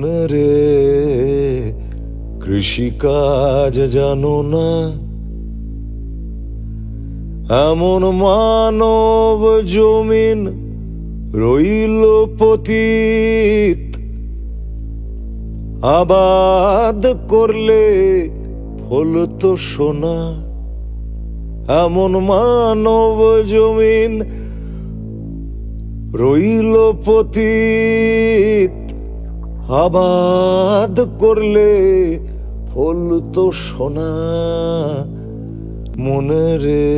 মনে রে। কৃষিকাজ জানো না? এমন মানব জমিন রইল পতীত। আবাদ করলে ফল তো সোনা। এমন মানব জমিন রইল পতীত। আবাদ করলে ফল তো সোনা মনে রে।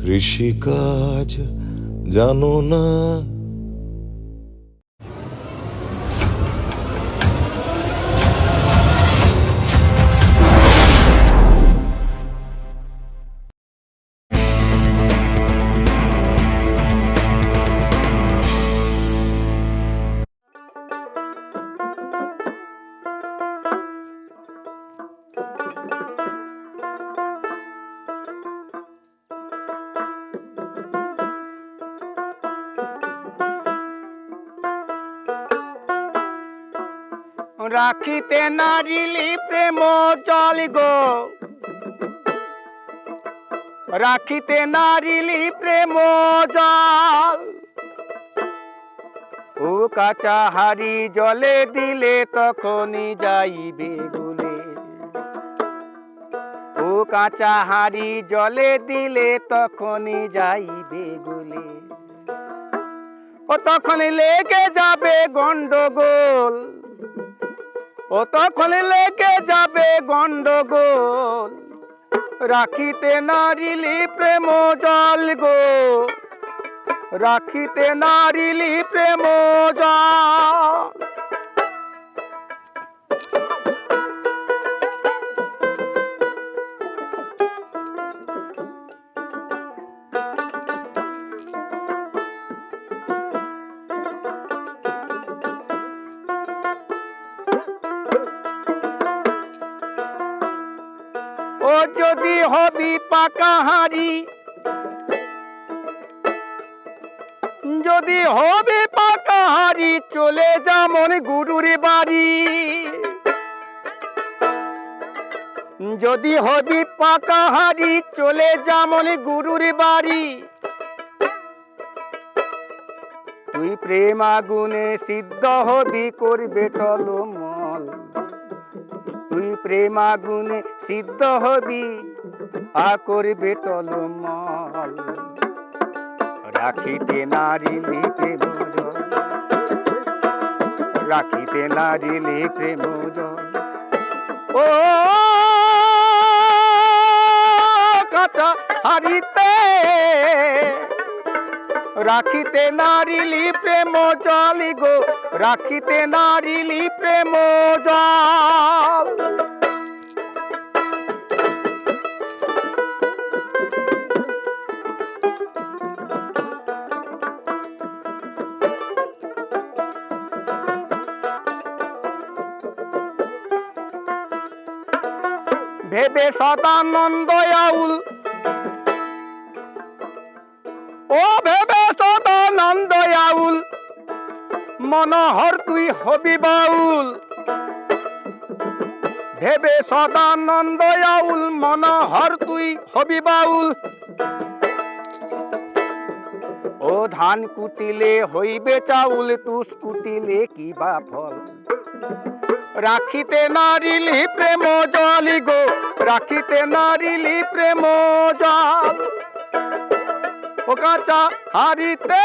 কৃষিকাজ জানো না রাখিতে নারিলি প্রেম জল গো। রাখিতে নারিলি প্রেম জল। ও কাঁচা হারি জলে দিলে তখনই যাইবে গুলে। ও কাঁচা হারি জলে দিলে তখনই যাইবে গুলে। ও তখন লেগে যাবে গন্ডগোল। ও তখন লেগে যাবে গন্ডগোল। রাখিতে নারিলি প্রেম জল গো। রাখিতে নারিলি প্রেম জল যদি হবি পাকা হাড়ি, যদি হবে পাকা হাড়ি, চলে যেমন গুরুর বাড়ি। যদি হবি পাকা হাড়ি, চলে যেমন গুরুর বাড়ি। তুই প্রেম আগুনে সিদ্ধ হবি, করবে টলমল তুই প্রেম আগুনে সিদ্ধ হবি। আ করবে টলমল। রাখিতে নারিলি প্রেম রাখিতে নারিলি প্রেম জল ও কাঁচা হারিতে রাখিতে নারিলি প্রেম জল গো। রাখিতে নারিলি প্রেম জল ভেবে সদানন্দ আউল। ও ভেবে সদানন্দ আউল, মনোহর তুই হবি বাউল। ভেবে সদানন্দ আউল, মনোহর তুই হবি বাউল। ও ধান কুটিলে হইবে চাউল তুস কুটিলে কি বা ফল? রাখিতে নারিলি প্রেম জলি গো, রাখিতে নারিলি প্রেম জল। ও কাঁচা হারিতে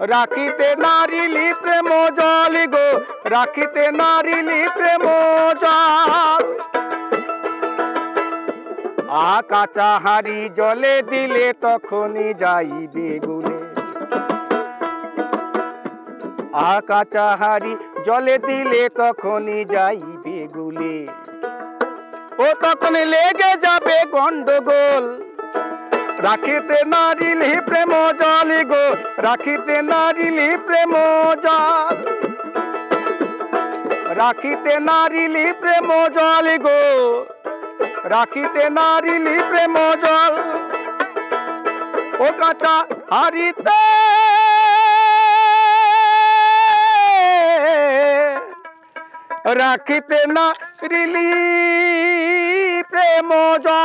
রাখিতে নারিলি প্রেম জলি গো, রাখিতে নারিলি প্রেম জল। আ কাঁচা হাড়ি জলে দিলে তখনই যাইবে গুলে। আ কাঁচা জলে দিলে তখনই যাইবে গুলে। ও তখন লেগে যাবে গন্ডগোল। রাখিতে নারিলি প্রেম জল গো, রাখিতে নারিলি প্রেম জল। রাখিতে নারিলি প্রেম জল গো, রাখিতে নারিলি প্রেম জল। ও কাঁচা হারিতে রাখি প্রেম না রিলি প্রেম যা